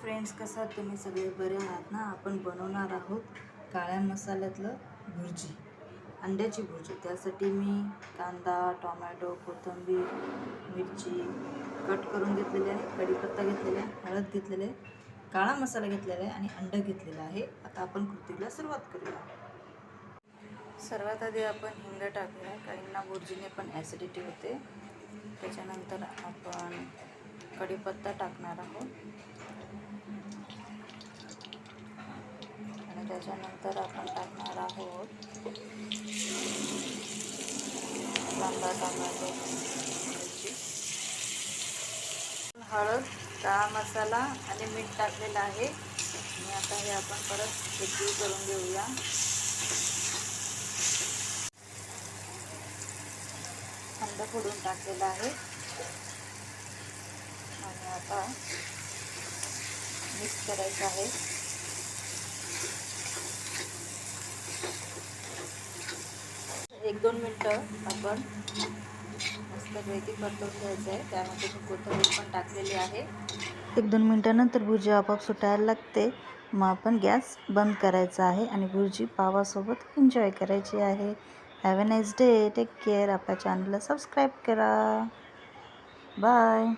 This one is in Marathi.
फ्रेंड्स कसा आहात तुम्ही सगळे बरे आहात ना? आपण बनवणार आहोत काळ्या मसाल्यातलं भुर्जी अंड्याची भुर्जी. त्यासाठी मी कांदा टोमॅटो कोथिंबीर मिरची कट करून घेतलेली आहे कढीपत्ता घेतलेला आहे हळद घेतलेलं आहे काळा मसाला घेतलेला आहे आणि अंडं घेतलेलं आहे. आता आपण कृतीला सुरुवात करूया. सर्वात आधी आपण हिंग टाकूया. काहींना भुर्जीने पण ॲसिडिटी होते. त्याच्यानंतर आपण कढीपत्ता टाकणार आहोत आणि त्याच्यानंतर आपण टाकणार आहोत. कांदा टोमॅटो हळद काळा मसाला आणि मीठ टाकलेलं आहे. आणि आता हे आपण परत एकजीव करून घेऊया. थंड फोडून टाकलेलं आहे. आणि आता मिक्स करायचं आहे. एक दोन मिनटं आपण मस्तपैकी परतवून घ्यायचं आहे त्यामध्ये मी कोथंबीर पण टाकलेली आहे. एक दोन मिनटानंतर भुर्जी आपोआप सुटायला लागते. मग आपण गॅस बंद करायचा आहे आणि भुर्जी पावासोबत एन्जॉय करायची आहे. Have a nice day take care आपल्या चॅनलला सबस्क्राईब करा. बाय